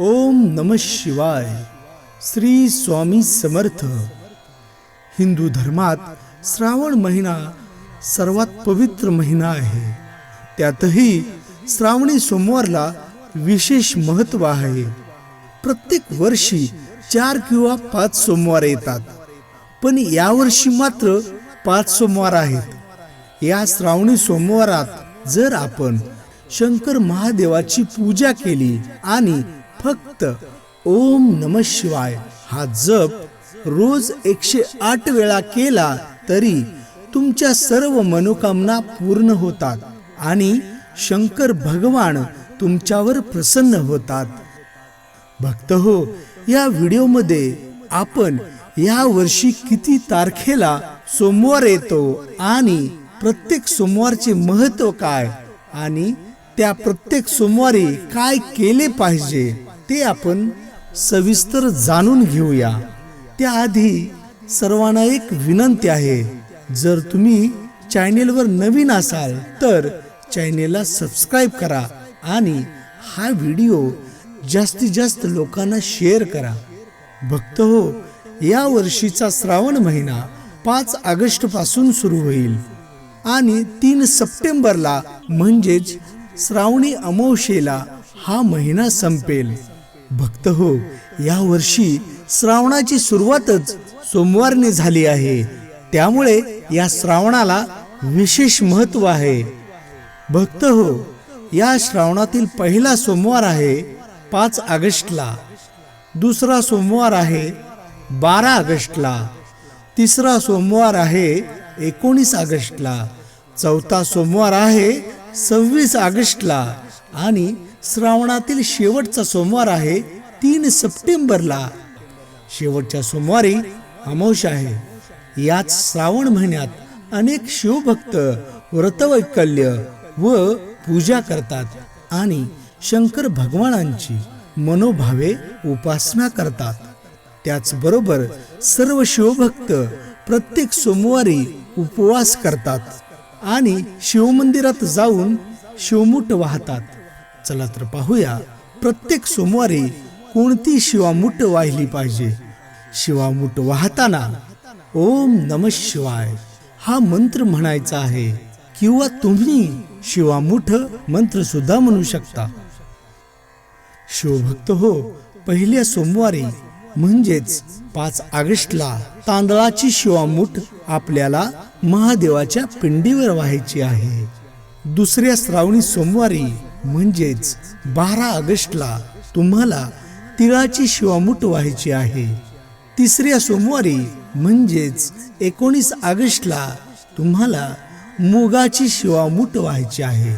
ओम नम शिवाय. श्री स्वामी समर्थ. हिंदू धर्मात श्रावण महिना सर्वात पवित्र महिना आहे. त्यातही श्रावणी सोमवारला विशेष महत्त्व आहे. प्रत्येक वर्षी चार किंवा पाच सोमवार येतात. पण यावर्षी मात्र पाच सोमवार आहेत. या श्रावणी सोमवारात जर आपण शंकर महादेवाची पूजा केली आणि फक्त ओम नम शिवाय. हा जप रोज एकशे आठ वेळा केला तरी तुमच्या सर्व मनोकामना पूर्ण होतात आणि शंकर भगवान तुमच्यावर प्रसन्न होतात. भक्त हो या व्हिडिओमध्ये आपण या वर्षी किती तारखेला सोमवार येतो आणि प्रत्येक सोमवारचे महत्त्व काय? आणि त्या प्रत्येक सोमवारी काय केले पाहिजे? ते आपण सविस्तर जाणून घेऊया. त्याआधी सर्वांना एक विनंती आहे जर तुम्ही चॅनेलवर नवीन असाल तर चॅनेलला सबस्क्राईब करा आणि हा व्हिडिओ जास्तीत जास्त लोकांना शेअर करा. भक्त हो या वर्षीचा श्रावण महिना पाच ऑगस्टपासून सुरू होईल आणि तीन सप्टेंबरला म्हणजेच श्रावणी अमावशेला हा महिना संपेल. भक्त हो या वर्षी श्रावणाची सुरुवातच सोमवारने झाली आहे. त्यामुळे या श्रावणाला विशेष महत्त्व आहे. भक्त हो या श्रावणातील पहिला सोमवार आहे पाच ऑगस्टला. दुसरा सोमवार आहे बारा ऑगस्टला. तिसरा सोमवार आहे एकोणीस ऑगस्टला. चौथा सोमवार आहे सव्वीस ऑगस्टला. आणि श्रावणातील शेवटचा सोमवार आहे तीन सप्टेंबरला. शेवटच्या सोमवारी अमावश आहे. याच श्रावण महिन्यात अनेक शिवभक्त व्रतवैकल्य व पूजा करतात आणि शंकर भगवानांची मनोभावे उपासना करतात. त्याचबरोबर सर्व शिवभक्त प्रत्येक सोमवारी उपवास करतात आणि शिवमंदिरात जाऊन शिवमुठ वाहतात. चला तर पाहूया. प्रत्येक सोमवारी कोणती शिवामूठ वाहिली पाहिजे? शिवामूठ वाहताना ओम नम शिवाय. हा मंत्र म्हणायचा आहे. किंवा तुम्ही शिवामूठ मंत्र सुद्धा म्हणू शकता. शिवभक्त हो पहिल्या सोमवारी म्हणजेच पाच ऑगस्टला तांदळाची शिवामूठ आपल्याला महादेवाच्या पिंडीवर व्हायची आहे. दुसऱ्या श्रावणी सोमवारी म्हणजेच बारा ऑगस्टला तुम्हाला तिळाची शिवामूठ व्हायची आहे. तिसऱ्या सोमवारी म्हणजेच एकोणीस ऑगस्टला तुम्हाला मुगाची शिवामूठ व्हायची आहे.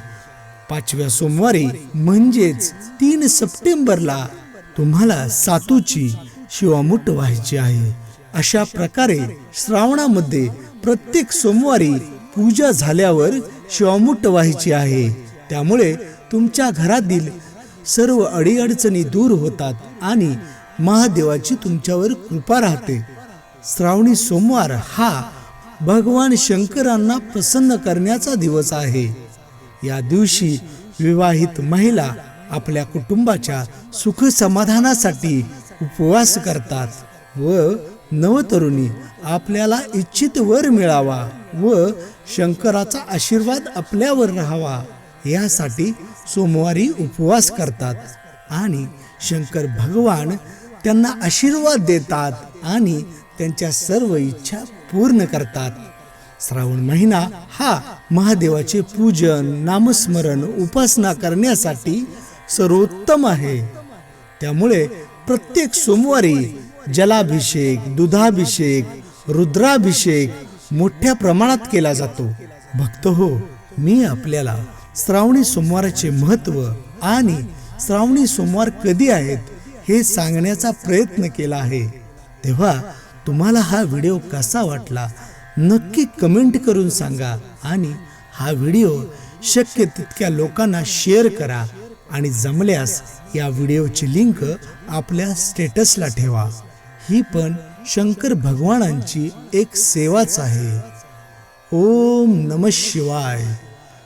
पाचव्या सोमवारी म्हणजेच तीन सप्टेंबरला तुम्हाला सातूची शिवामूठ व्हायची आहे. अशा प्रकारे श्रावणामध्ये प्रत्येक सोमवारी पूजा झाल्यावर शिवामूठ व्हायची आहे. त्यामुळे तुमच्या घरातील सर्व अडीअडचणी दूर होतात आणि महादेवाची तुमच्यावर कृपा राहते. श्रावणी सोमवार हा भगवान शंकरांना प्रसन्न करण्याचा दिवस आहे. या दिवशी विवाहित महिला आपल्या कुटुंबाच्या सुख समाधानासाठी उपवास करतात व नवतरुणी आपल्याला इच्छित वर मिळावा व शंकराचा आशीर्वाद आपल्यावर राहावा. यासाठी सोमवारी उपवास करतात आणि शंकर भगवान त्यांना आशीर्वाद देतात आणि त्यांच्या सर्व इच्छा पूर्ण करतात. श्रावण महिना हा महादेवाचे पूजन नामस्मरण उपासना करण्यासाठी सर्वोत्तम आहे. त्यामुळे प्रत्येक सोमवारी जलाभिषेक दुधाभिषेक रुद्राभिषेक मोठ्या प्रमाणात केला जातो. भक्त हो मी आपल्याला श्रावणी सोमवाराचे महत्त्व आणि श्रावणी सोमवार कधी आहेत हे सांगण्याचा प्रयत्न केला आहे. तेव्हा तुम्हाला हा व्हिडिओ कसा वाटला नक्की कमेंट करून सांगा आणि हा व्हिडिओ शक्य तितक्या लोकांना शेअर करा आणि जमल्यास या व्हिडिओची लिंक आपल्या स्टेटसला ठेवा. ही पण शंकर भगवानांची एक सेवाच आहे. ओम नम शिवाय.